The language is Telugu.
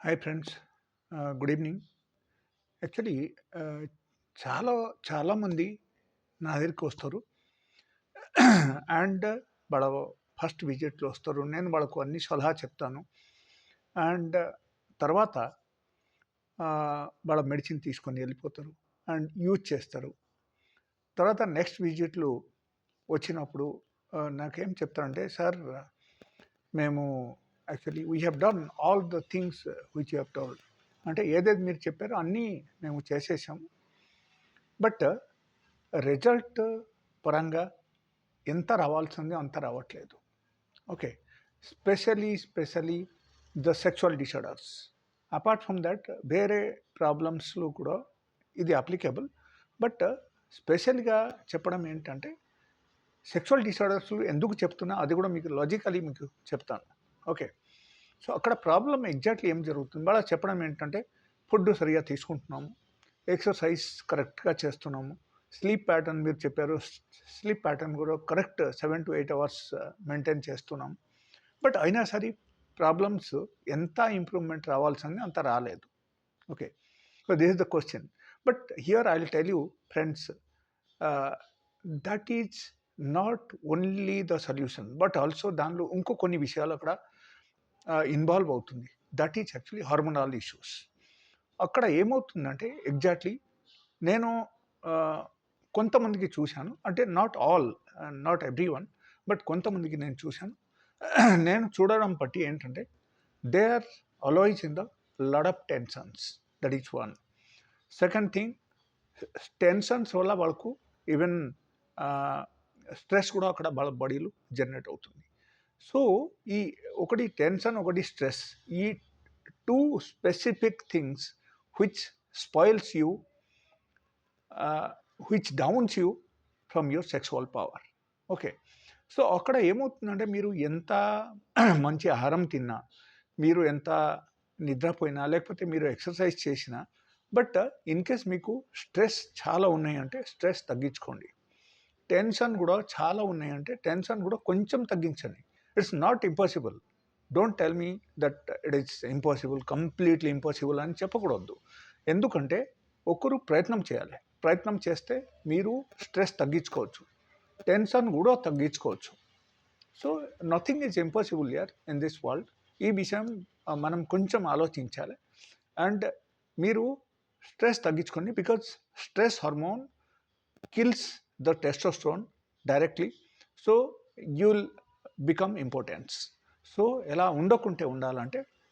Hi friends. Good evening. Actually చాలా చాలామంది నా దగ్గరికి వస్తారు. అండ్ వాళ్ళ ఫస్ట్ విజిట్లో వస్తారు. నేను వాళ్ళకు అన్ని సలహా చెప్తాను. అండ్ తర్వాత వాళ్ళ మెడిసిన్ తీసుకొని వెళ్ళిపోతారు. అండ్ యూజ్ చేస్తారు. తర్వాత నెక్స్ట్ విజిట్లు వచ్చినప్పుడు నాకేం చెప్తారంటే సార్ మేము actually we have done all the things which you have told అంటే ఏదైతే మీరు చెప్పారో అన్నీ మేము చేసేసాము బట్ uh, రిజల్ట్ పరంగా ఎంత రావాల్సింది అంత రావట్లేదు. Okay specially specially the sexual disorders apart from that వేరే ప్రాబ్లమ్స్లో కూడా ఇది అప్లికేబుల్ బట్ స్పెషల్గా చెప్పడం ఏంటంటే సెక్షువల్ డిసార్డర్స్ ఎందుకు చెప్తున్నా అది కూడా మీకు లాజికలీ మీకు చెప్తాను. ఓకే. సో అక్కడ ప్రాబ్లం ఎగ్జాక్ట్లీ ఏం జరుగుతుంది? వాళ్ళ చెప్పడం ఏంటంటే ఫుడ్ సరిగా తీసుకుంటున్నాము. ఎక్సర్సైజ్ కరెక్ట్గా చేస్తున్నాము. స్లీప్ ప్యాటర్న్ మీరు చెప్పారు. స్లీప్ ప్యాటర్న్ కూడా correct seven to eight hours maintain చేస్తున్నాం బట్ అయినా సరే ప్రాబ్లమ్స్ ఎంత ఇంప్రూవ్మెంట్ రావాల్సింది అంత రాలేదు. Okay. So this is the question. But here I will tell you friends that is not only the solution but also దానిలో ఇంకో కొన్ని విషయాలు అక్కడ ఇన్వాల్వ్ అవుతుంది. That is actually hormonal issues అక్కడ ఏమవుతుందంటే ఎగ్జాక్ట్లీ నేను కొంతమందికి చూశాను. అంటే not all not every one but కొంతమందికి నేను చూశాను. నేను చూడడం బట్టి ఏంటంటే they are alloys in the load of tensions that is one second thing tensions వల్ల వాళ్ళకు ఈవెన్ స్ట్రెస్ కూడా అక్కడ వాళ్ళ బాడీలో జనరేట్ అవుతుంది. సో ఈ ఒకటి టెన్షన్ ఒకటి స్ట్రెస్ ఈ two specific things which spoils you which downs you from your sexual power. Okay. So అక్కడ ఏమవుతుందంటే మీరు ఎంత మంచి ఆహారం తిన్నా మీరు ఎంత నిద్రపోయినా లేకపోతే మీరు ఎక్సర్సైజ్ చేసినా బట్ ఇన్ కేస్ మీకు స్ట్రెస్ చాలా ఉన్నాయంటే స్ట్రెస్ తగ్గించుకోండి. టెన్షన్ కూడా చాలా ఉన్నాయంటే టెన్షన్ కూడా కొంచెం తగ్గించండి. It's not impossible. Don't tell me that it is impossible completely impossible అని చెప్పకూడదు. ఎందుకంటే ఒకరు ప్రయత్నం చేయాలి. ప్రయత్నం చేస్తే మీరు స్ట్రెస్ తగ్గించుకోవచ్చు. టెన్షన్ కూడా తగ్గించుకోవచ్చు. So nothing is impossible here in this world ఈ విషయం మనం కొంచెం ఆలోచించాలి. అండ్ మీరు స్ట్రెస్ తగ్గించుకోండి because stress hormone kills the testosterone directly so you will become importance so ఎలా ఉండకుంటే ఉండాలంటే